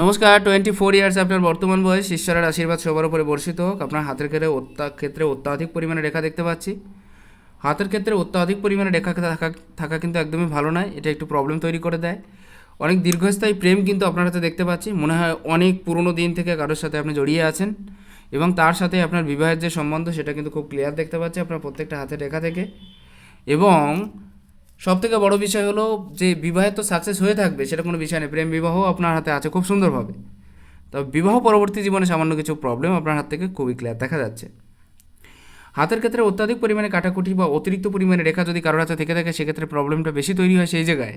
নমস্কার twenty four years আপনার বর্তমান বয়স। ঈশ্বরের আশীর্বাদ সবার উপরে বর্ষিত হোক। আপনার হাতের ক্ষেত্রে অত্যা, ক্ষেত্রে অত্যাধিক পরিমাণে রেখা দেখতে পাচ্ছি। হাতের ক্ষেত্রে অত্যাধিক পরিমাণে রেখা থাকা থাকা কিন্তু একদমই ভালো নয়। এটা একটু প্রবলেম তৈরি করে দেয়। অনেক দীর্ঘস্থায়ী প্রেম কিন্তু আপনার হাতে দেখতে পাচ্ছি। মনে হয় অনেক পুরনো দিন থেকে কারোর সাথে আপনি জড়িয়ে আছেন এবং তার সাথে আপনার বিবাহের যে সম্বন্ধ, সেটা কিন্তু খুব ক্লিয়ার দেখতে পাচ্ছি আপনার প্রত্যেকটা হাতের রেখা থেকে। এবং সব থেকে বড় বিষয় হলো যে বিবাহে তো সাকসেস হয়ে থাকবে, সেটা কোনো বিষয় নেই প্রেম বিবাহ আপনার হাতে আছে, খুব সুন্দরভাবে। তবে বিবাহ পরবর্তী জীবনে সামান্য কিছু প্রবলেম আপনার হাত থেকে খুবই ক্লিয়ার দেখা যাচ্ছে। হাতের ক্ষেত্রে অত্যাধিক পরিমাণে কাটাকুটি বা অতিরিক্ত পরিমাণে রেখা যদি কারোর হাতে থেকে থাকে, সেক্ষেত্রে প্রবলেমটা বেশি তৈরি হয় সেই জায়গায়।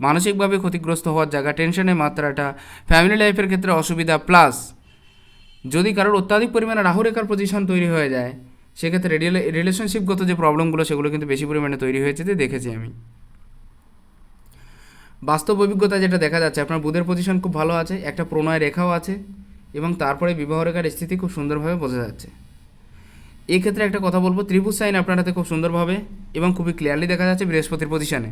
মানসিকভাবে ক্ষতিগ্রস্ত হওয়ার জায়গা টেনশনের মাত্রাটা ফ্যামিলি লাইফের ক্ষেত্রে অসুবিধা প্লাস যদি কারোর অত্যাধিক পরিমাণে রাহু রেখার পজিশন তৈরি হয়ে যায় সেক্ষেত্রে রিলেশনশিপগত যে প্রবলেমগুলো সেগুলো কিন্তু বেশি পরিমাণে তৈরি হয়েছে দেখেছি আমি। বাস্তব অভিজ্ঞতা যেটা দেখা যাচ্ছে, আপনার বুধের পজিশন খুব ভালো আছে, একটা প্রণয় রেখাও আছে এবং তারপরে বিবাহ রেখার স্থিতি খুব সুন্দরভাবে বোঝা যাচ্ছে। এক্ষেত্রে একটা কথা বলব, ত্রিভুজ সাইন আপনার হাতে খুব সুন্দরভাবে এবং খুবই ক্লিয়ারলি দেখা যাচ্ছে বৃহস্পতির পজিশনে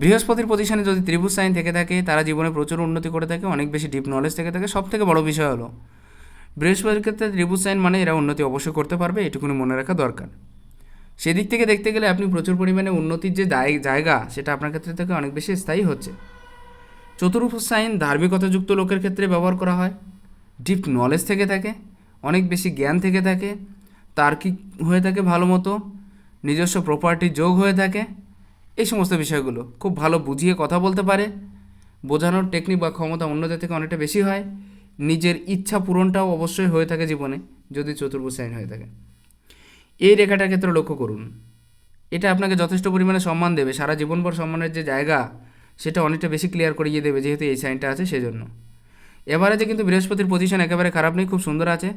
বৃহস্পতির পজিশনে যদি ত্রিভুজ সাইন থেকে থাকে, তারা জীবনে প্রচুর উন্নতি করে থাকে, অনেক বেশি ডিপ নলেজ থেকে থাকে সব থেকে বড় বিষয় হলো বৃহস্পতির ক্ষেত্রে ত্রিভুজ সাইন মানে এরা উন্নতি অবশ্যই করতে পারবে, এটুকুনি মনে রাখা দরকার। সেদিক থেকে দেখতে গেলে আপনি প্রচুর পরিমাণে উন্নতির যে জায়গা, সেটা আপনার ক্ষেত্রে থেকে অনেক বেশি স্থায়ী হচ্ছে। চতুর্ভুজ সাইন ধার্মিকতাযুক্ত লোকের ক্ষেত্রে ব্যবহার করা হয়। ডিপ নলেজ থেকে থাকে, অনেক বেশি জ্ঞান থেকে থাকে, তার্কিক হয়ে থাকে ভালো মতো, নিজস্ব প্রপার্টি যোগ হয়ে থাকে, এই সমস্ত বিষয়গুলো। খুব ভালো বুঝিয়ে কথা বলতে পারে, বোঝানোর টেকনিক বা ক্ষমতা অন্যদের থেকে অনেকটা বেশি হয়। নিজের ইচ্ছা পূরণটাও অবশ্যই হয়ে থাকে জীবনে, যদি চতুর্ভুজ সাইন হয়ে থাকে। এই রেখাটার ক্ষেত্রে লক্ষ্য করুন। এটা আপনাকে যথেষ্ট পরিমাণে সম্মান দেবে। সারা জীবনভর সম্মানের যে জায়গা, সেটা অনেকটা বেশি ক্লিয়ার করিয়ে দেবে, যেহেতু এই সাইনটা আছে সেজন্য। এবারে যে কিন্তু বৃহস্পতির পজিশন একেবারে খারাপ নেই, খুব সুন্দর আছে।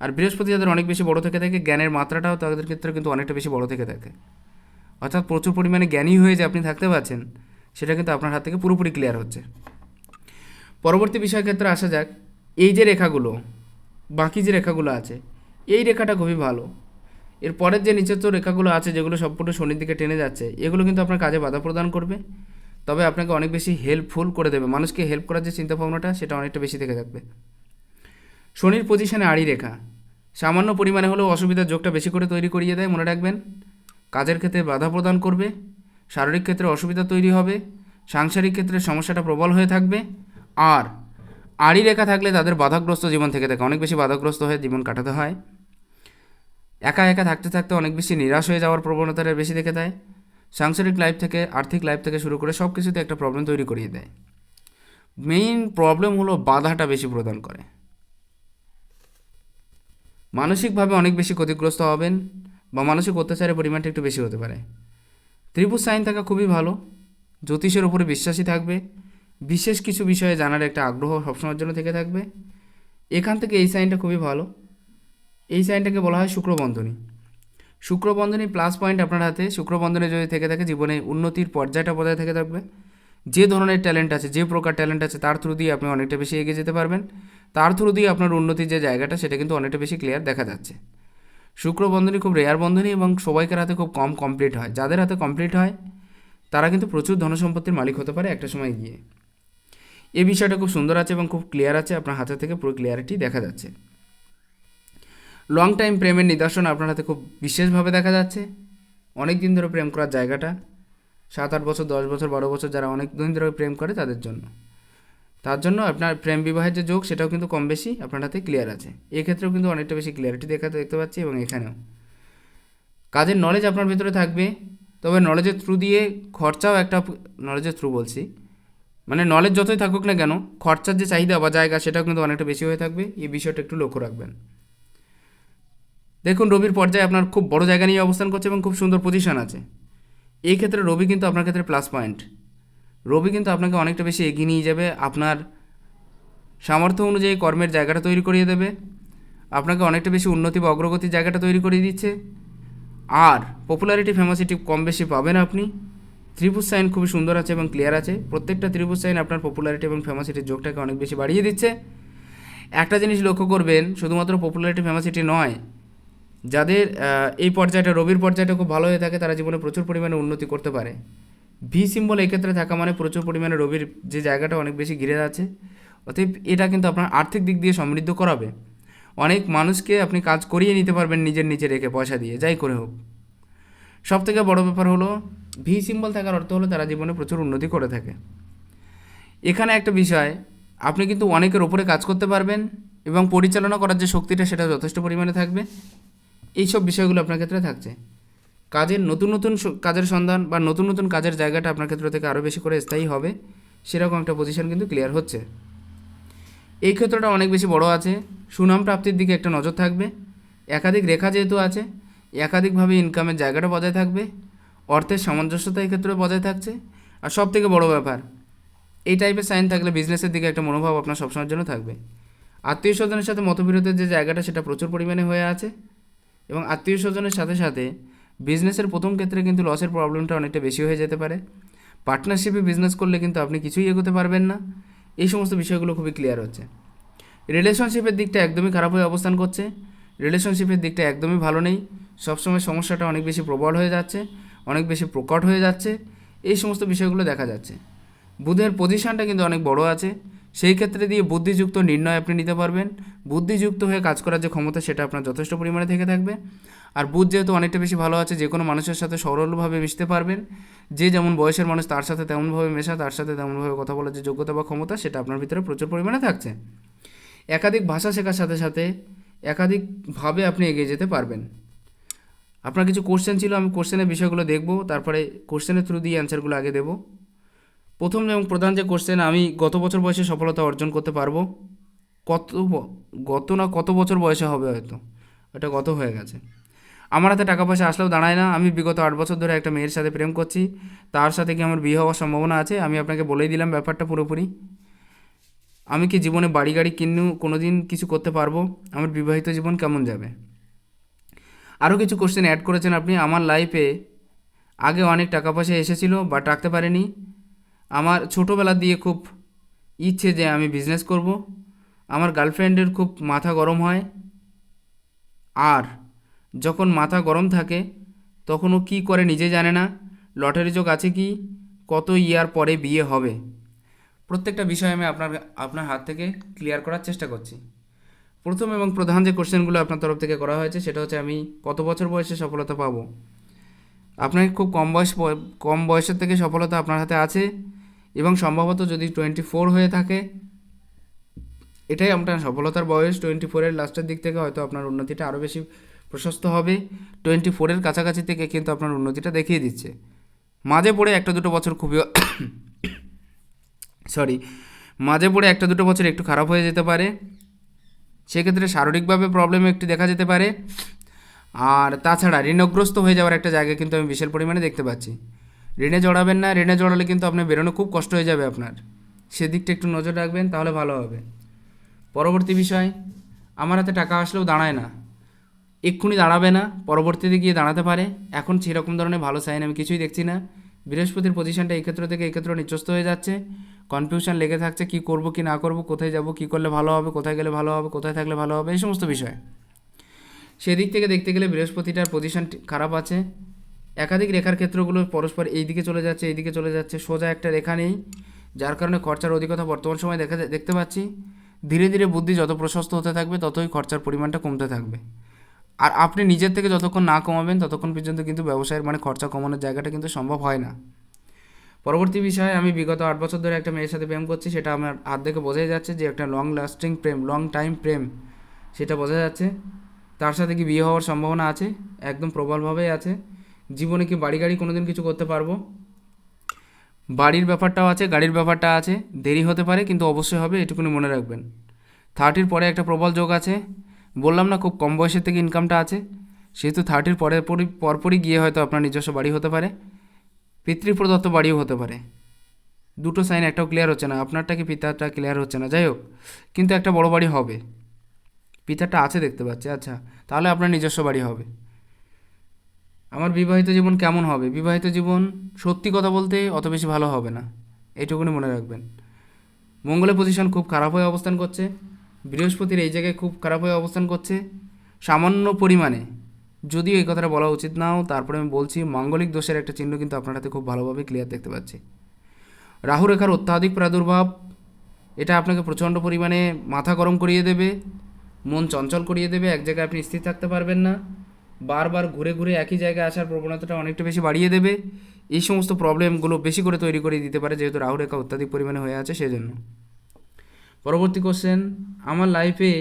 আর বৃহস্পতি যাদের অনেক বেশি বড় থেকে থাকে, জ্ঞানের মাত্রাটাও তাদের ক্ষেত্রে কিন্তু অনেকটা বেশি বড় থেকে থাকে। অর্থাৎ প্রচুর পরিমাণে জ্ঞানী হয়ে যে আপনি থাকতে পারছেন, সেটা কিন্তু আপনার হাত থেকে পুরোপুরি ক্লিয়ার হচ্ছে। পরবর্তী বিষয় ক্ষেত্রে আসা যাক। এই যে রেখাগুলো, বাকি যে রেখাগুলো আছে, এই রেখাটা খুবই ভালো। এর পরের যে নিচের তো রেখাগুলো আছে, যেগুলো সম্পূর্ণ শনির দিকে টেনে যাচ্ছে, এগুলো কিন্তু আপনার কাজে বাধা প্রদান করবে। তবে আপনাকে অনেক বেশি হেল্পফুল করে দেবে। মানুষকে হেল্প করার যে চিন্তাভাবনাটা, সেটা অনেকটা বেশি থেকে থাকবে শনির পজিশনে আড়ি রেখা। সামান্য পরিমাণে হলেও অসুবিধার যোগটা বেশি করে তৈরি করিয়ে দেয়, মনে রাখবেন। কাজের ক্ষেত্রে বাধা প্রদান করবে, শারীরিক ক্ষেত্রে অসুবিধা তৈরি হবে, সাংসারিক ক্ষেত্রে সমস্যাটা প্রবল হয়ে থাকবে, আর আড়ি রেখা থাকলে তাদের বাধাগ্রস্ত জীবন থেকে থাকে। অনেক বেশি বাধাগ্রস্ত হয়ে জীবন কাটাতে হয়। একা একা থাকতে থাকতে অনেক বেশি নিরাশ হয়ে যাওয়ার প্রবণতাটা বেশি দেখে দেয়। সাংসারিক লাইফ থেকে, আর্থিক লাইফ থেকে শুরু করে সব কিছুতে একটা প্রবলেম তৈরি করিয়ে দেয়। মেইন প্রবলেম হলো বাধাটা বেশি প্রদান করে। মানসিকভাবে অনেক বেশি ক্ষতিগ্রস্ত হবেন বা মানসিক অত্যাচারের পরিমাণটা একটু বেশি হতে পারে। ত্রিভুজ সাইন থাকা খুবই ভালো। জ্যোতিষের উপরে বিশ্বাসী থাকবে। বিশেষ কিছু বিষয়ে জানার একটা আগ্রহ সবসময়ের জন্য থেকে থাকবে। এখান থেকে এই সাইনটা খুবই ভালো। এই সাইনটাকে বলা হয় শুক্রবন্ধনী। শুক্রবন্ধনী প্লাস পয়েন্ট আপনার হাতে। শুক্রবন্ধনে যদি থেকে থাকে, জীবনে উন্নতির পর্যায়টা বজায় থেকে থাকবে। যে ধরনের ট্যালেন্ট আছে, যে প্রকার ট্যালেন্ট আছে, তার থ্রু দিয়ে আপনি অনেকটা বেশি এগিয়ে যেতে পারবেন। তার থ্রু দিয়ে আপনার উন্নতির যে জায়গাটা, সেটা কিন্তু অনেকটা বেশি ক্লিয়ার দেখা যাচ্ছে। শুক্র বন্ধনী খুব রেয়ার বন্ধনী এবং সবাইকার হাতে খুব কম কমপ্লিট হয়। যাদের হাতে কমপ্লিট হয়, তারা কিন্তু প্রচুর ধনসম্পত্তির মালিক হতে পারে একটা সময় গিয়ে। এই বিষয়টা খুব সুন্দর আছে এবং খুব ক্লিয়ার আছে, আপনার হাতে থেকে পুরো ক্লিয়ারিটি দেখা যাচ্ছে। লং টাইম প্রেমের নিদর্শন আপনার হাতে খুব বিশেষভাবে দেখা যাচ্ছে। অনেক দিন ধরে প্রেম করার জায়গাটা। সাত আট বছর, দশ বছর, বারো বছর যারা অনেক দিন ধরে প্রেম করে তাদের জন্য। তার জন্য আপনার প্রেম বিবাহের যে যোগ, সেটাও কিন্তু কম বেশি আপনার হাতে ক্লিয়ার আছে। এক্ষেত্রেও কিন্তু অনেকটা বেশি ক্লিয়ারিটি দেখা দেখতে পাচ্ছি এবং এখানেও। কাজের নলেজ আপনার ভেতরে থাকবে, তবে নলেজের থ্রু দিয়ে খরচাও একটা নলেজের থ্রু বলছি। মানে নলেজ যতই থাকুক না কেন, খরচার যে চাহিদা বা জায়গা সেটাও কিন্তু অনেকটা বেশি হয়ে থাকবে। এই বিষয়টা একটু লক্ষ্য রাখবেন। দেখুন, রবির পর্যায়ে আপনার খুব বড় জায়গা নিয়ে অবস্থান করছে এবং খুব সুন্দর পজিশন আছে। এই ক্ষেত্রে রবি কিন্তু আপনার ক্ষেত্রে প্লাস পয়েন্ট রবি কিন্তু আপনাকে অনেকটা বেশি এগিয়ে নিয়ে যাবে, আপনার সামর্থ্য অনুযায়ী কর্মের জায়গাটা তৈরি করিয়ে দেবে, আপনাকে অনেকটা বেশি উন্নতি বা অগ্রগতির জায়গাটা তৈরি করিয়ে দিচ্ছে। আর পপুলারিটি ফেমাসিটি কম বেশি পাবেন আপনি। ত্রিভুজ সাইন খুবই সুন্দর আছে এবং ক্লিয়ার আছে। প্রত্যেকটা ত্রিভুজ সাইন আপনার পপুলারিটি এবং ফেমাসিটির যোগটাকে অনেক বেশি বাড়িয়ে দিচ্ছে। একটা জিনিস লক্ষ্য করবেন, শুধুমাত্র পপুলারিটি ফেমাসিটি নয়, যাদের এই পর্যায়টা, রবির পর্যায়টা খুব ভালো হয়ে থাকে, তারা জীবনে প্রচুর পরিমাণে উন্নতি করতে পারে। ভি সিম্বল এক্ষেত্রে থাকা মানে প্রচুর পরিমাণে রবির যে জায়গাটা অনেক বেশি ঘিরে আছে। অতএব এটা কিন্তু আপনার আর্থিক দিক দিয়ে সমৃদ্ধ করাবে। অনেক মানুষকে আপনি কাজ করিয়ে নিতে পারবেন নিজের নিচে রেখে পয়সা দিয়ে, যাই করে হোক। সব থেকে বড় ব্যাপার হলো ভি সিম্বল থাকার অর্থ হলো তারা জীবনে প্রচুর উন্নতি করে থাকে। এখানে একটা বিষয়, আপনি কিন্তু অনেকের ওপরে কাজ করতে পারবেন এবং পরিচালনা করার যে শক্তিটা সেটা যথেষ্ট পরিমাণে থাকবে। এইসব বিষয়গুলো আপনার ক্ষেত্রে থাকছে। কাজের নতুন নতুন কাজের সন্ধান বা নতুন নতুন কাজের জায়গাটা আপনার ক্ষেত্র থেকে আরও বেশি করে স্থায়ী হবে, সেরকম একটা পজিশন কিন্তু ক্লিয়ার হচ্ছে। এই ক্ষেত্রটা অনেক বেশি বড় আছে। সুনাম প্রাপ্তির দিকে একটা নজর থাকবে। একাধিক রেখা যেহেতু আছে একাধিকভাবে ইনকামের জায়গাটা বজায় থাকবে, অর্থের সামঞ্জস্যতা ক্ষেত্রে বজায় থাকছে, আর সব থেকে বড় ব্যাপার, এই টাইপের সাইন থাকলে বিজনেসের দিকে একটা মনোভাব আপনার সবসময়ের জন্য থাকবে। আত্মীয় স্বজনের সাথে মতবিরোধের যে জায়গাটা সেটা প্রচুর পরিমাণে হয়ে আছে, এবং আত্মীয় স্বজনের সাথে সাথে বিজনেসের প্রথম ক্ষেত্রে কিন্তু লসের প্রবলেমটা অনেকটা বেশি হয়ে যেতে পারে। পার্টনারশিপে বিজনেস করলে কিন্তু আপনি কিছুই এগোতে পারবেন না, এই সমস্ত বিষয়গুলো খুবই ক্লিয়ার হচ্ছে। রিলেশনশিপের দিকটা একদমই খারাপ হয়ে অবস্থান করছে রিলেশনশিপের দিকটা একদমই ভালো নেই সবসময় সমস্যাটা অনেক বেশি প্রবল হয়ে যাচ্ছে, অনেক বেশি প্রকট হয়ে যাচ্ছে, এই সমস্ত বিষয়গুলো দেখা যাচ্ছে। বুধের পজিশনটা কিন্তু অনেক বড় আছে, সেই ক্ষেত্রে দিয়ে বুদ্ধিযুক্ত নির্ণয় আপনি নিতে পারবেন। বুদ্ধিযুক্ত হয়ে কাজ করার যে ক্ষমতা, সেটা আপনার যথেষ্ট পরিমাণে থেকে থাকবে। আর বুধ যেহেতু অনেকটা বেশি ভালো আছে, যে কোনো মানুষের সাথে সরলভাবে মিশতে পারবেন। যে যেমন বয়সের মানুষ, তার সাথে তেমনভাবে মেশা, তার সাথে তেমনভাবে কথা বলার যে যোগ্যতা বা ক্ষমতা, সেটা আপনার ভিতরে প্রচুর পরিমাণে থাকছে। একাধিক ভাষা শেখার সাথে সাথে, একাধিকভাবে আপনি এগিয়ে যেতে পারবেন। আপনার কিছু কোশ্চেন ছিল, আমি কোশ্চেনের বিষয়গুলো দেখব, তারপরে কোশ্চেনের থ্রু দিয়ে অ্যান্সারগুলো আগে দেবো। প্রথম এবং প্রধান যে কোশ্চেন আমি গত বছর বয়সে সফলতা অর্জন করতে পারব। কত গত না কত বছর বয়সে হবে হয়তো? এটা গত হয়ে গেছে। আমার হাতে টাকা পয়সা আসলেও দাঁড়ায় না। আমি বিগত আট বছর ধরে একটা মেয়ের সাথে প্রেম করছি। তার সাথে কি আমার বিয়ে হওয়ার সম্ভাবনা আছে? আমি আপনাকে বলেই দিলাম ব্যাপারটা পুরোপুরি। আমি কি জীবনে বাড়ি গাড়ি কিনেও কোনো দিন কিছু করতে পারব? আমার বিবাহিত জীবন কেমন যাবে? আরও কিছু কোশ্চেন অ্যাড করেছেন আপনি। আমার লাইফে আগে অনেক টাকা পয়সা এসেছিল বাট রাখতে পারিনি। আমার ছোটোবেলা দিয়ে খুব ইচ্ছে যে আমি বিজনেস করব। আমার গার্লফ্রেন্ডের খুব মাথা গরম হয়। আর যখন মাথা গরম থাকে, তখন ও কী করে নিজে জানে না, লটারি যোগ আছে কি, কত ইয়ার পরে বিয়ে হবে। প্রত্যেকটা বিষয় আমি আপনার আপনার হাত থেকে ক্লিয়ার করার চেষ্টা করছি। প্রথম এবং প্রধান যে কোশ্চেনগুলো আপনার তরফ থেকে করা হয়েছে, সেটা হচ্ছে আমি কত বছর বয়সে সফলতা পাবো? আপনার খুব কম বয়স বয়- কম বয়সের থেকে সফলতা আপনার হাতে আছে এবং সম্ভবত যদি টোয়েন্টি ফোর হয়ে থাকে, এটাই আপনার সফলতার বয়স। টোয়েন্টি ফোরের লাস্টের দিক থেকে হয়তো আপনার উন্নতিটা আরও বেশি প্রশস্ত হবে। টোয়েন্টি ফোরের কাছাকাছি থেকে কিন্তু আপনার উন্নতিটা দেখিয়ে দিচ্ছে। মাঝে পড়ে একটা দুটো বছর খুবই সরি মাঝে পড়ে একটা দুটো বছর একটু খারাপ হয়ে যেতে পারে। সেক্ষেত্রে শারীরিকভাবে প্রবলেম একটু দেখা যেতে পারে। আর তাছাড়া ঋণগ্রস্ত হয়ে যাওয়ার একটা জায়গা কিন্তু আমি বিশাল পরিমাণে দেখতে পাচ্ছি। ঋণে জড়াবেন না, ঋণে জড়ালে কিন্তু আপনার বেরোনো খুব কষ্ট হয়ে যাবে আপনার। সেদিকটা একটু নজর রাখবেন, তাহলে ভালো হবে। পরবর্তী বিষয়, আমার হাতে টাকা আসলেও দাঁড়ায় না। এক্ষুনি দাঁড়াবে না, পরবর্তীতে গিয়ে দাঁড়াতে পারে। এখন সেরকম ধরনের ভালো সাইন আমি কিছুই দেখছি না। বৃহস্পতির পজিশনটা এই ক্ষেত্র থেকে এই ক্ষেত্র নিচস্ত হয়ে যাচ্ছে। কনফিউশন লেগে থাকছে, কি করব, কি না করব, কোথায় যাব, কি করলে ভালো হবে, কোথায় গেলে ভালো হবে, কোথায় থাকলে ভালো হবে, এই সমস্ত বিষয়। সেদিক থেকে দেখতে গেলে বৃহস্পতিটার পজিশন খারাপ আছে। একাধিক রেখার ক্ষেত্রগুলো পরস্পর এই দিকে চলে যাচ্ছে, এই দিকে চলে যাচ্ছে, সোজা একটা রেখা নেই, যার কারণে খরচার অধিকতা বর্তমান সময় দেখা দেখতে পাচ্ছি। ধীরে ধীরে বুদ্ধি যত প্রশস্ত হতে থাকবে, ততই খরচার পরিমাণটা কমতে থাকবে। আর আপনি নিজের থেকে যতক্ষণ না কমাবেন, ততক্ষণ পর্যন্ত কিন্তু ব্যবসায়ের মানে খরচা কমানোর জায়গাটা কিন্তু সম্ভব হয় না। পরবর্তী বিষয়ে আমি বিগত আট বছর ধরে একটা মেয়ের সাথে প্রেম করছি, সেটা আমার হাত দেখে বোঝাই যাচ্ছে যে একটা লং লাস্টিং প্রেম লং টাইম প্রেম, সেটা বোঝা যাচ্ছে। তার সাথে কি বিয়ে হওয়ার সম্ভাবনা আছে? একদম প্রবলভাবেই আছে। জীবনে কি বাড়ি গাড়ি কোনোদিন কিছু করতে পারব? বাড়ির ব্যাপারটাও আছে, গাড়ির ব্যাপারটা আছে, দেরি হতে পারে, কিন্তু অবশ্যই হবে, এটুকুনি মনে রাখবেন। থার্টির পরে একটা প্রবল যোগ আছে। বললাম না খুব কম বয়সের থেকে ইনকামটা আছে, সেহেতু থার্টির পরে পরই পরপরই গিয়ে হয়তো আপনার নিজস্ব বাড়ি হতে পারে। পিতৃপ্রদত্ত বাড়িও হতে পারে। দুটো সাইন একটাও ক্লিয়ার হচ্ছে না। আপনারটা কি পিতারটা ক্লিয়ার হচ্ছে না? যাই হোক কিন্তু একটা বড় বাড়ি হবে। পিতারটা আছে দেখতে পাচ্ছি আচ্ছা। তাহলে আপনার নিজস্ব বাড়ি হবে। আমার বিবাহিত জীবন কেমন হবে? বিবাহিত জীবন সত্যি কথা বলতে অত বেশি ভালো হবে না। এইটুকুনি মনে রাখবেন। মঙ্গলের পজিশন খুব খারাপ হয়ে অবস্থান করছে। বৃহস্পতির এই জায়গায় খুব খারাপ হয়ে অবস্থান করছে। সামান্য পরিমাণে। যদিও এই কথাটা বলা উচিত নাও, তারপরে আমি বলছি, মাঙ্গলিক দোষের একটা চিহ্ন কিন্তু আপনার হাতে খুব ভালোভাবে ক্লিয়ার দেখতে পাচ্ছি। রাহু রেখার অত্যাধিক প্রাদুর্ভাব, এটা আপনাকে প্রচণ্ড পরিমাণে মাথা গরম করিয়ে দেবে, মন চঞ্চল করিয়ে দেবে, এক জায়গায় আপনি স্থির থাকতে পারবেন না। বারবার ঘুরে ঘুরে একই জায়গায় আসার প্রবণতাটা অনেকটা বেশি বাড়িয়ে দেবে। এই সমস্ত প্রবলেমগুলো বেশি করে তৈরি করে দিতে পারে, যেহেতু রাহু রেখা অত্যাধিক পরিমাণে হয়ে আছে, সেজন্য। পরবর্তী কোশ্চেন আমার লাইফে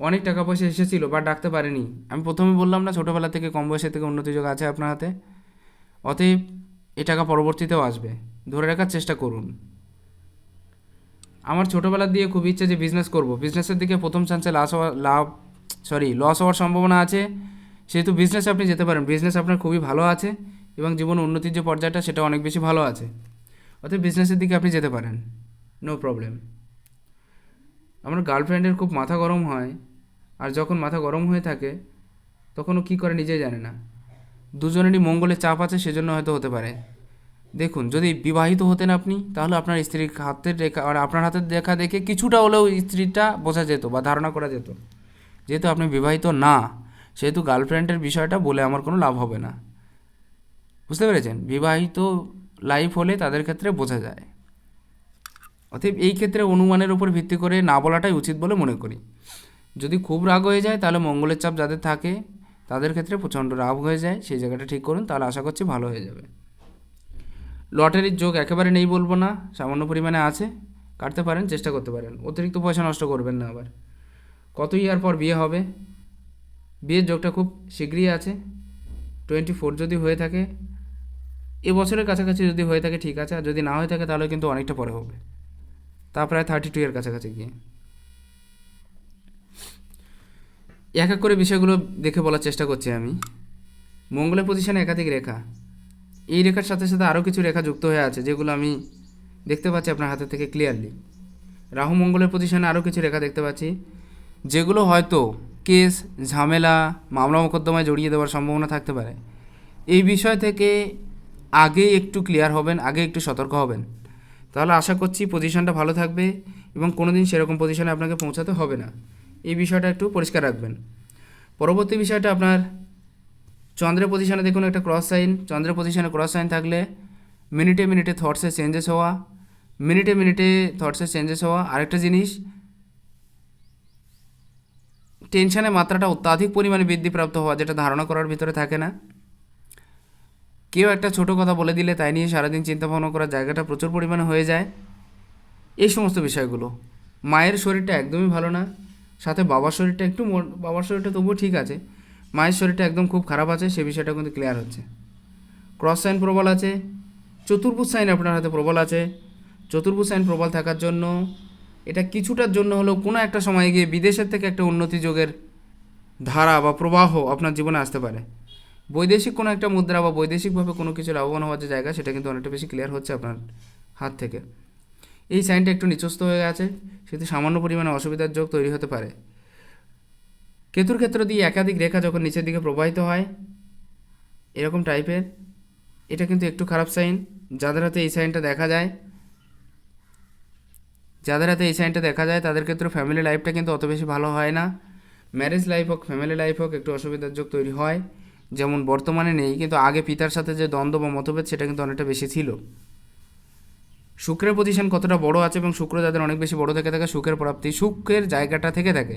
অনেক টাকা পয়সা এসেছিল বাট ডাকতে পারেনি। আমি প্রথমে বললাম, না, ছোটোবেলা থেকে কম বয়সের থেকে উন্নতি যোগ আছে আপনার হাতে। অতএব এ টাকা পরবর্তীতেও আসবে। ধরে রাখার চেষ্টা করুন। আমার ছোটোবেলার দিয়ে খুব ইচ্ছে যে বিজনেস করব। বিজনেসের দিকে প্রথম চান্সে লাস হওয়া, লাভ সরি লস হওয়ার সম্ভাবনা আছে। সেহেতু বিজনেসে আপনি যেতে পারেন। বিজনেস আপনার খুবই ভালো আছে এবং জীবন উন্নতির যে পর্যায়টা, সেটা অনেক বেশি ভালো আছে। অতএব বিজনেসের দিকে আপনি যেতে পারেন। নো প্রবলেম আমার গার্লফ্রেন্ডের খুব মাথা গরম হয়। আর যখন মাথা গরম হয়ে থাকে তখন ও কী করে নিজেই জানে না। দুজনেরই মঙ্গলে চাপ আছে, সেজন্য হয়তো হতে পারে। দেখুন, যদি বিবাহিত হতেন আপনি, তাহলে আপনার স্ত্রীর হাতের রেখা আর আপনার হাতের দেখা দেখে কিছুটা হলেও স্ত্রীটা বোঝা যেত বা ধারণা করা যেত। যেহেতু আপনি বিবাহিত না, সেহেতু গার্লফ্রেন্ডের বিষয়টা বলে আমার কোনো লাভ হবে না। বুঝতে পেরেছেন? বিবাহিত লাইফ হলে তাদের ক্ষেত্রে বোঝা যায়। অতএব এই ক্ষেত্রে অনুমানের উপর ভিত্তি করে না বলাটাই উচিত বলে মনে করি। যদি খুব রাগ হয়ে যায়, তাহলে মঙ্গলের চাপ যাদের থাকে, তাদের ক্ষেত্রে প্রচণ্ড রাগ হয়ে যায়। সেই জায়গাটা ঠিক করুন, তাহলে আশা করছি ভালো হয়ে যাবে। লটারির যোগ একেবারে নেই বলব না, সামান্য পরিমাণে আছে। কাটতে পারেন, চেষ্টা করতে পারেন। অতিরিক্ত পয়সা নষ্ট করবেন না আবার। কত ইয়ার পর বিয়ে হবে? বিয়ের যোগটা খুব শীঘ্রই আছে। টোয়েন্টি ফোর যদি হয়ে থাকে, এ বছরের কাছাকাছি যদি হয়ে থাকে, ঠিক আছে। আর যদি না হয়ে থাকে, তাহলে কিন্তু অনেকটা পরে হবে। তা প্রায় থার্টি টু এর কাছাকাছি গিয়ে। এক এক করে বিষয়গুলো দেখে বলার চেষ্টা করছি আমি। মঙ্গলের পজিশনে একাধিক রেখা। এই রেখার সাথে সাথে আরও কিছু রেখা যুক্ত হয়ে আছে, যেগুলো আমি দেখতে পাচ্ছি আপনার হাতে থেকে ক্লিয়ারলি রাহু মঙ্গলের পজিশনে আরও কিছু রেখা দেখতে পাচ্ছি, যেগুলো হয়তো কেস ঝামেলা, মামলা মোকদ্দমায় জড়িয়ে দেওয়ার সম্ভাবনা থাকতে পারে। এই বিষয় থেকে আগে একটু ক্লিয়ার হবেন, আগে একটু সতর্ক হবেন। তাহলে আশা করছি পজিশনটা ভালো থাকবে এবং কোনো দিন সেরকম পজিশনে আপনাকে পৌঁছাতে হবে না। এই বিষয়টা একটু পরিষ্কার রাখবেন। পরবর্তী বিষয়টা আপনার চন্দ্রের পজিশনে দেখুন একটা ক্রস সাইন চন্দ্রের পজিশনে ক্রস সাইন থাকলে মিনিটে মিনিটে থটসে চেঞ্জেস হওয়া। মিনিটে মিনিটে থটসে চেঞ্জেস হওয়া। আরেকটা জিনিস টেনশনের মাত্রাটা অত্যাধিক পরিমাণে বৃদ্ধিপ্রাপ্ত হওয়া, যেটা ধারণা করার ভিতরে থাকে না। কেউ একটা ছোট কথা বলে দিলে তাই নিয়ে সারাদিন চিন্তা ভাবনা করার জায়গাটা প্রচুর পরিমাণে হয়ে যায়। এই সমস্ত বিষয়গুলো। মায়ের শরীরটা একদমই ভালো না। সাথে বাবার শরীরটা একটু বাবার শরীরটা তবুও ঠিক আছে। মায়ের শরীরটা একদম খুব খারাপ আছে, সে বিষয়টা কিন্তু ক্লিয়ার হচ্ছে। ক্রস সাইন প্রবল আছে, চতুর্ভুজ সাইন আপনার হাতে প্রবল আছে। চতুর্ভুজ সাইন প্রবল থাকার জন্য এটা কিছুটার জন্য হলেও কোনো একটা সময় গিয়ে বিদেশের থেকে একটা উন্নতি যোগের ধারা বা প্রবাহ আপনার জীবনে আসতে পারে। বৈদেশিক কোনো একটা মুদ্রা বা বৈদেশিকভাবে কোনো কিছু লাভবান হওয়ার যে জায়গা, সেটা কিন্তু অনেকটা বেশি ক্লিয়ার হচ্ছে আপনার হাত থেকে। এই সাইনটা একটু নিচস্থ হয়ে আছে সেহেতু সামান্য পরিমাণে অসুবিধার যোগ তৈরি হতে পারে। কেতুর ক্ষেত্র দিয়ে একাধিক রেখা যখন নিচের দিকে প্রবাহিত হয়, এরকম টাইপের, এটা কিন্তু একটু খারাপ সাইন। যাদের হাতে এই সাইনটা দেখা যায়, যাদের হাতে এই সাইনটা দেখা যায়, তাদের ক্ষেত্রে ফ্যামিলি লাইফটা কিন্তু অত বেশি ভালো হয় না। ম্যারেজ লাইফ হোক ফ্যামিলি লাইফ হোক, একটু অসুবিধার যোগ তৈরি হয়। যেমন বর্তমানে নেই, কিন্তু আগে পিতার সাথে যে দ্বন্দ্ব বা মতভেদ, সেটা কিন্তু অনেকটা বেশি ছিল। শুক্রের পজিশন কতটা বড় আছে এবং শুক্র যাদের অনেক বেশি বড় থেকে থাকে, সুখের প্রাপ্তি, সুখের জায়গাটা থেকে থাকে।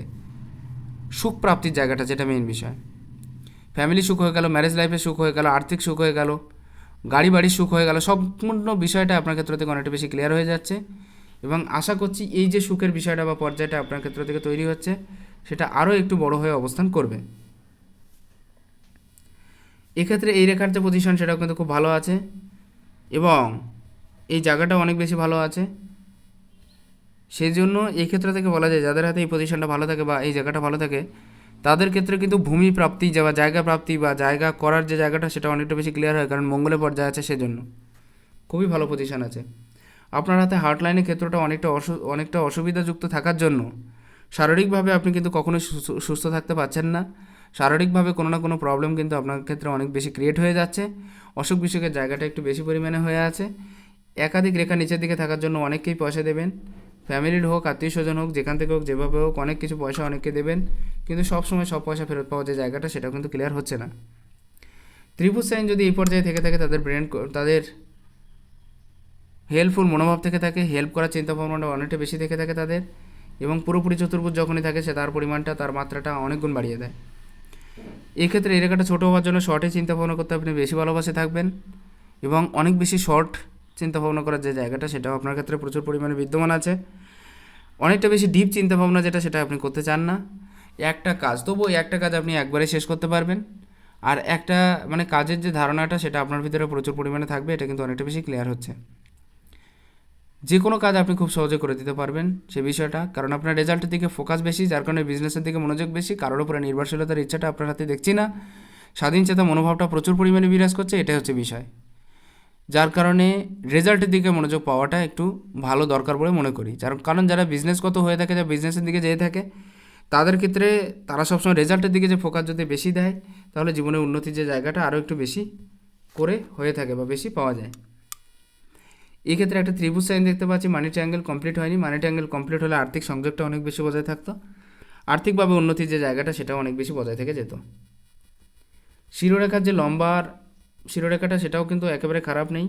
সুখ প্রাপ্তির জায়গাটা যেটা মেইন বিষয়। ফ্যামিলি সুখ হয়ে গেল ম্যারেজ লাইফে সুখ হয়ে গেল, আর্থিক সুখ হয়ে গেল, গাড়ি বাড়ির সুখ হয়ে গেল, সম্পূর্ণ বিষয়টা আপনার ক্ষেত্র থেকে অনেকটা বেশি ক্লিয়ার হয়ে যাচ্ছে। এবং আশা করছি এই যে সুখের বিষয়টা বা পর্যায়টা আপনার ক্ষেত্র থেকে তৈরি হচ্ছে, সেটা আরও একটু বড় হয়ে অবস্থান করবে। এক্ষেত্রে এই রেখার যে পজিশন সেটাও কিন্তু খুব ভালো আছে। এবং এই জায়গাটা অনেক বেশি ভালো আছে। সেই জন্য এই ক্ষেত্র থেকে বলা যায়, যাদের হাতে এই পজিশনটা ভালো থাকে বা এই জায়গাটা ভালো থাকে, তাদের ক্ষেত্রে কিন্তু ভূমি প্রাপ্তি বা জায়গা প্রাপ্তি বা জায়গা করার যে জায়গাটা, সেটা অনেকটা বেশি ক্লিয়ার হয়, কারণ মঙ্গলের পর্যায়ে আছে সেজন্য। খুবই ভালো পজিশন আছে। আপনার হাতে হার্ট লাইনের ক্ষেত্রটা অনেকটা অসু, অনেকটা অসুবিধাযুক্ত থাকার জন্য শারীরিকভাবে আপনি কিন্তু কখনোই সুস্থ থাকতে পারছেন না। শারীরিকভাবে কোনো না কোনো প্রবলেম কিন্তু আপনার ক্ষেত্রে অনেক বেশি ক্রিয়েট হয়ে যাচ্ছে। অসুখ বিসুখের জায়গাটা একটু বেশি পরিমাণে হয়ে আছে। একাধিক রেখা নিচের দিকে থাকার জন্য অনেককেই পয়সা দেবেন। ফ্যামিলির হোক, আত্মীয় স্বজন হোক, যেখান থেকে হোক, যেভাবে হোক, অনেক কিছু পয়সা অনেককে দেবেন। কিন্তু সব সময় সব পয়সা ফেরত পাওয়া যে জায়গাটা সেটা কিন্তু ক্লিয়ার হচ্ছে না। ত্রিভুজ সাইন যদি এই পর্যায়ে থেকে থাকে, তাদের ব্রেন তাদের হেল্পফুল মনোভাব থেকে থাকে হেল্প করার চিন্তা ভাবনাটা অনেকটা বেশি থেকে থাকে তাদের। এবং পুরোপুরি চতুর্ভুজ যখনই থাকে, সে তার পরিমাণটা, তার মাত্রাটা অনেক গুণ বাড়িয়ে দেয়। এক্ষেত্রে এই রেখাটা ছোটো হওয়ার জন্য শর্টে চিন্তা ভাবনা করতে আপনি বেশি ভালোবাসে থাকবেন। এবং অনেক বেশি শর্ট চিন্তা ভাবনা করার যে জায়গাটা, সেটাও আপনার ক্ষেত্রে প্রচুর পরিমাণে বিদ্যমান আছে। অনেকটা বেশি ডিপ চিন্তা ভাবনা যেটা, সেটা আপনি করতে চান না। একটা কাজ, তবুও একটা কাজ আপনি একবারে শেষ করতে পারবেন। আর একটা মানে কাজের যে ধারণাটা, সেটা আপনার ভিতরে প্রচুর পরিমাণে থাকবে, এটা কিন্তু অনেকটা বেশি ক্লিয়ার হচ্ছে। যে কোনো কাজ আপনি খুব সহজে করে দিতে পারবেন সে বিষয়টা। কারণ আপনার রেজাল্টের দিকে ফোকাস বেশি, যার কারণে বিজনেসের দিকে মনোযোগ বেশি। কারোর উপরে নির্ভরশীলতার ইচ্ছাটা আপনার হাতে দেখছি না। স্বাধীন চেতা মনোভাবটা প্রচুর পরিমাণে বিরাজ করছে, এটাই হচ্ছে বিষয়। যার কারণে রেজাল্টের দিকে মনোযোগ পাওয়াটা একটু ভালো দরকার বলে মনে করি। যার কারণ যারা বিজনেসগত হয়ে থাকে, যারা বিজনেসের দিকে যেয়ে থাকে, তাদের ক্ষেত্রে তারা সবসময় রেজাল্টের দিকে যে ফোকাস যদি বেশি দেয়, তাহলে জীবনের উন্নতির যে জায়গাটা আরও একটু বেশি করে হয়ে থাকে বা বেশি পাওয়া যায়। এই ক্ষেত্রে একটা ত্রিভুজ সাইন দেখতে পাচ্ছি মানি ট্রায়াঙ্গেল কমপ্লিট হয়নি। মানি ট্রায়াঙ্গেল কমপ্লিট হলে আর্থিক সংযোগটা অনেক বেশি বজায় থাকতো। আর্থিকভাবে উন্নতির যে জায়গাটা সেটা অনেক বেশি বজায় থেকে যেত। শিরোরেখার যে লম্বার শিরোরেখাটা সেটাও কিন্তু একেবারে খারাপ নেই।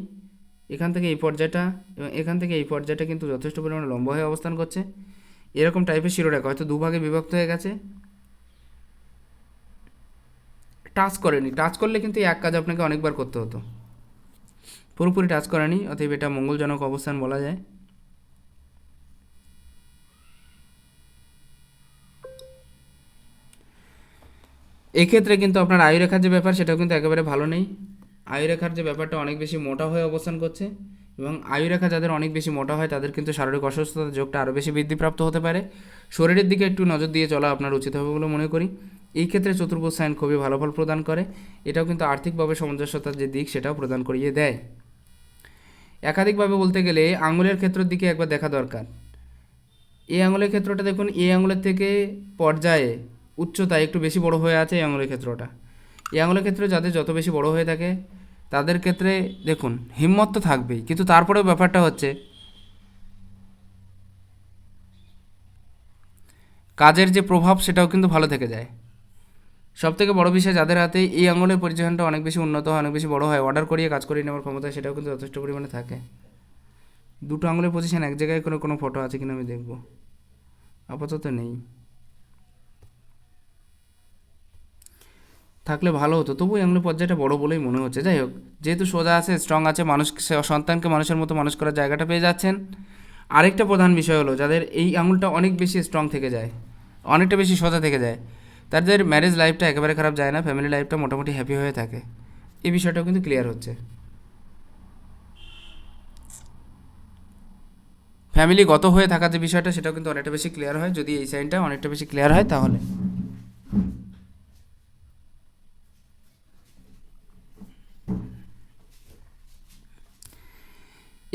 এখান থেকে এই পর্যায়টা এবং এখান থেকে এই পর্যায়টা কিন্তু যথেষ্ট পরিমাণে লম্বা হয়ে অবস্থান করছে। এরকম টাইপের শিরোরেখা হয়তো দুভাগে বিভক্ত হয়ে গেছে। টাচ করেনি। টাচ করলে কিন্তু এক কাজ আপনাকে অনেকবার করতে হতো। পুরোপুরি টাচ করেনি, অতএব এটা মঙ্গলজনক অবস্থান বলা যায়। এক্ষেত্রে কিন্তু আপনার আয়ুরেখার যে ব্যাপার, সেটাও কিন্তু একেবারে ভালো নেই। আয়ুরেখার যে ব্যাপারটা অনেক বেশি মোটা হয়ে অবস্থান করছে এবং আয়ুরেখা যাদের অনেক বেশি মোটা হয়, তাদের কিন্তু শারীরিক অসুস্থতার যোগটা আরও বেশি বৃদ্ধিপ্রাপ্ত হতে পারে। শরীরের দিকে একটু নজর দিয়ে চলা আপনার উচিত হবে বলে মনে করি। এই ক্ষেত্রে চতুর্ভুজ সাইন খুবই ভালো ফল প্রদান করে। এটাও কিন্তু আর্থিকভাবে সামঞ্জস্যতার যে দিক, সেটাও প্রদান করিয়ে দেয়। একাধিকভাবে বলতে গেলে, আঙুলের ক্ষেত্রের দিকে একবার দেখা দরকার। এই আঙুলের ক্ষেত্রটা দেখুন, এই আঙুলের থেকে পর্যায়ে উচ্চতায় একটু বেশি বড় হয়ে আছে এই আঙুলের ক্ষেত্রটা। এই আঙুলের ক্ষেত্রে যাদের যত বেশি বড় হয়ে থাকে, তাদের ক্ষেত্রে দেখুন, হিম্মত তো থাকবেই। কিন্তু তারপরেও ব্যাপারটা হচ্ছে, কাজের যে প্রভাব সেটাও কিন্তু ভালো থেকে যায়। সব থেকে বড় বিষয় যাদের হাতে এই আঙুলের পরিচালনটা অনেক বেশি উন্নত হয়, অনেক বেশি বড় হয় অর্ডার করিয়ে, কাজ করিয়ে নেওয়ার ক্ষমতা সেটাও কিন্তু যথেষ্ট পরিমাণে থাকে। দুটো আঙুলের পজিশন এক জায়গায় কোনো কোনো ফটো আছে কিনা আমি দেখব। আপাতত নেই। থাকলে ভালো হতো। তবু আঙুলের পর্যায়টা বড় বলেই মনে হচ্ছে। যাই হোক, যেহেতু সোজা আছে স্ট্রং আছে, মানুষ সন্তানকে মানুষের মতো মানুষ করার জায়গাটা পেয়ে যাচ্ছেন। আরেকটা প্রধান বিষয় হলো, যাদের এই আঙুলটা অনেক বেশি স্ট্রং থেকে যায়, অনেকটা বেশি সোজা থেকে যায়, তাদের ম্যারেজ লাইফটা একেবারে খারাপ যায় না ফ্যামিলি লাইফটা মোটামুটি হ্যাপি হয়ে থাকে। এই বিষয়টাও কিন্তু ক্লিয়ার হচ্ছে। ফ্যামিলি গত হয়ে থাকার যে বিষয়টা, সেটাও কিন্তু অনেকটা বেশি ক্লিয়ার হয়। যদি এই সাইনটা অনেকটা বেশি ক্লিয়ার হয়, তাহলে।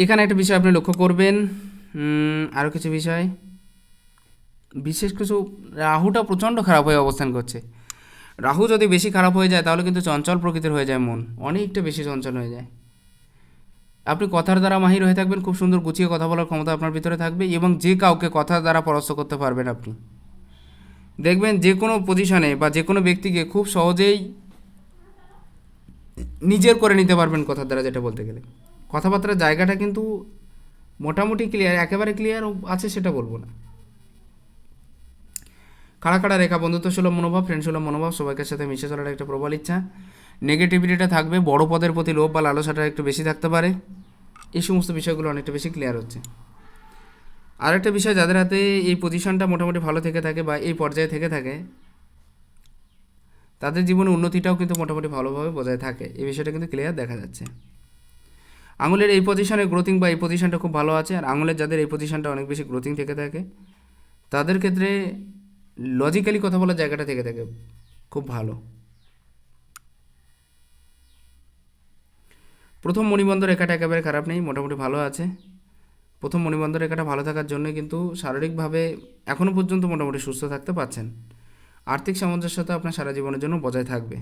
এখানে একটা বিষয় আপনি লক্ষ্য করবেন আরও কিছু বিষয়। বিশেষ কিছু, রাহুটা প্রচণ্ড খারাপ হয়ে অবস্থান করছে। রাহু যদি বেশি খারাপ হয়ে যায়, তাহলে কিন্তু চঞ্চল প্রকৃতির হয়ে যায় মন। অনেকটা বেশি চঞ্চল হয়ে যায়। আপনি কথার দ্বারা মাহির হয়ে থাকবেন, খুব সুন্দর গুছিয়ে কথা বলার ক্ষমতা আপনার ভিতরে থাকবে এবং যে কাউকে কথার দ্বারা পরাস্ত করতে পারবেন আপনি। দেখবেন যে কোনো পজিশনে বা যে কোনো ব্যক্তিকে খুব সহজেই নিজের করে নিতে পারবেন কথার দ্বারা, যেটা বলতে গেলে। কথাবার্তার জায়গাটা কিন্তু মোটামুটি ক্লিয়ার একেবারে ক্লিয়ার আছে সেটা বলব না। খাড়া খাড়া রেখা বন্ধুত্ব সুলভ মনোভাব ফ্রেন্ড সুলভ মনোভাব সবাইকার সাথে মিশে চলার একটা প্রবল ইচ্ছা। নেগেটিভিটিটা থাকবে, বড় পদের প্রতি লোভ বা লালসাটা একটু বেশি থাকতে পারে। এই সমস্ত বিষয়গুলো অনেকটা বেশি ক্লিয়ার হচ্ছে। আরেকটা বিষয়, যাদের হাতে এই পজিশনটা মোটামুটি ভালো থেকে থাকে বা এই পর্যায়ে থেকে থাকে, তাদের জীবনে উন্নতিটাও কিন্তু মোটামুটি ভালোভাবে বজায় থাকে। এই বিষয়টা কিন্তু ক্লিয়ার দেখা যাচ্ছে। আঙুলের এই পজিশনে গ্রোথিং বা এই পজিশনটা খুব ভালো আছে, আর আঙুলের যাদের এই পজিশনটা অনেক বেশি গ্রোথিং থেকে থাকে, তাদের ক্ষেত্রে লজিক্যালি কথা বলার জায়গাটা থেকে থাকে খুব ভালো। প্রথম মণিবন্ধ রেখাটা একেবারে খারাপ নেই, মোটামুটি ভালো আছে। প্রথম মণিবন্ধ রেখাটা ভালো থাকার জন্য কিন্তু শারীরিকভাবে এখনও পর্যন্ত মোটামুটি সুস্থ থাকতে পারছেন। আর্থিক সামঞ্জস্যতা আপনার সারা জীবনের জন্য বজায় থাকবে।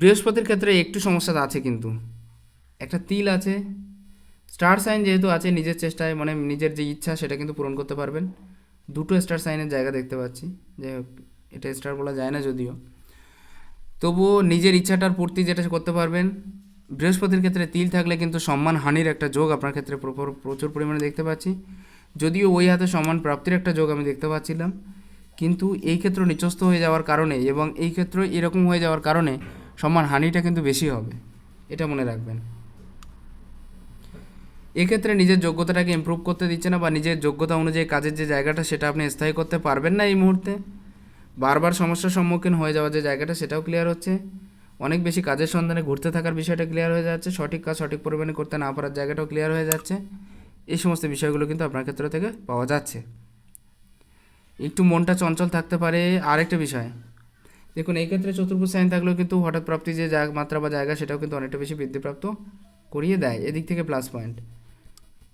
বৃহস্পতির ক্ষেত্রে একটু সমস্যা আছে কিন্তু। একটা তিল আছে স্টার সাইন যেহেতু আছে, নিজের চেষ্টায় মানে নিজের যে ইচ্ছা সেটা কিন্তু পূরণ করতে পারবেন। দুটো স্টার সাইনের জায়গা দেখতে পাচ্ছি, যাই হোক, এটা স্টার বলা যায় না যদিও। তবুও নিজের ইচ্ছাটার পূর্তি যেটা করতে পারবেন। বৃহস্পতির ক্ষেত্রে তিল থাকলে কিন্তু সম্মান হানির একটা যোগ আপনার ক্ষেত্রে প্রচুর পরিমাণে দেখতে পাচ্ছি। যদিও ওই হাতে সম্মান প্রাপ্তির একটা যোগ আমি দেখতে পাচ্ছিলাম। কিন্তু এই ক্ষেত্র নিচস্থ হয়ে যাওয়ার কারণে এবং এই ক্ষেত্র এরকম হয়ে যাওয়ার কারণে সম্মান হানিটা কিন্তু বেশি হবে। এটা মনে রাখবেন। এক্ষেত্রে নিজের যোগ্যতাটাকে ইমপ্রুভ করতে দিচ্ছে না বা নিজের যোগ্যতা অনুযায়ী কাজের যে জায়গাটা সেটা আপনি স্থায়ী করতে পারবেন না এই মুহূর্তে। বারবার সমস্যার সম্মুখীন হয়ে যাওয়ার যে জায়গাটা সেটাও ক্লিয়ার হচ্ছে। অনেক বেশি কাজের সন্ধানে ঘুরতে থাকার বিষয়টা ক্লিয়ার হয়ে যাচ্ছে। সঠিক কাজ সঠিক পরিমাণে করতে না পারার জায়গাটাও ক্লিয়ার হয়ে যাচ্ছে। এই সমস্ত বিষয়গুলো কিন্তু আপনার ক্ষেত্র থেকে পাওয়া যাচ্ছে। একটু মনটা চঞ্চল থাকতে পারে আরেকটা বিষয়। দেখুন, এই ক্ষেত্রে চতুর্ভুজ সাইন থাকলেও কিন্তু হঠাৎ প্রাপ্তি যে জায়গা, মাত্রা বা জায়গা সেটাও কিন্তু অনেকটা বেশি বৃদ্ধিপ্রাপ্ত করিয়ে দেয়, এদিক থেকে প্লাস পয়েন্ট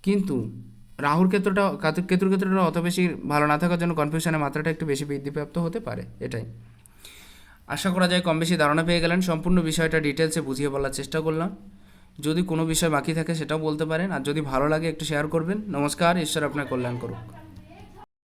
কিন্তু রাহুর ক্ষেত্রটা, কাতু- কেতুর ক্ষেত্রটা অত বেশি ভালো না থাকার জন্য কনফিউশনের মাত্রাটা একটু বেশি বৃদ্ধিপ্রাপ্ত হতে পারে, এটাই। আশা করা যায় কম বেশি ধারণা পেয়ে গেলেন, সম্পূর্ণ বিষয়টা ডিটেলসে বুঝিয়ে বলার চেষ্টা করলাম। যদি কোনো বিষয় বাকি থাকে সেটাও বলতে পারেন, আর যদি ভালো লাগে একটু শেয়ার করবেন। নমস্কার, ঈশ্বর আপনার কল্যাণ করুক।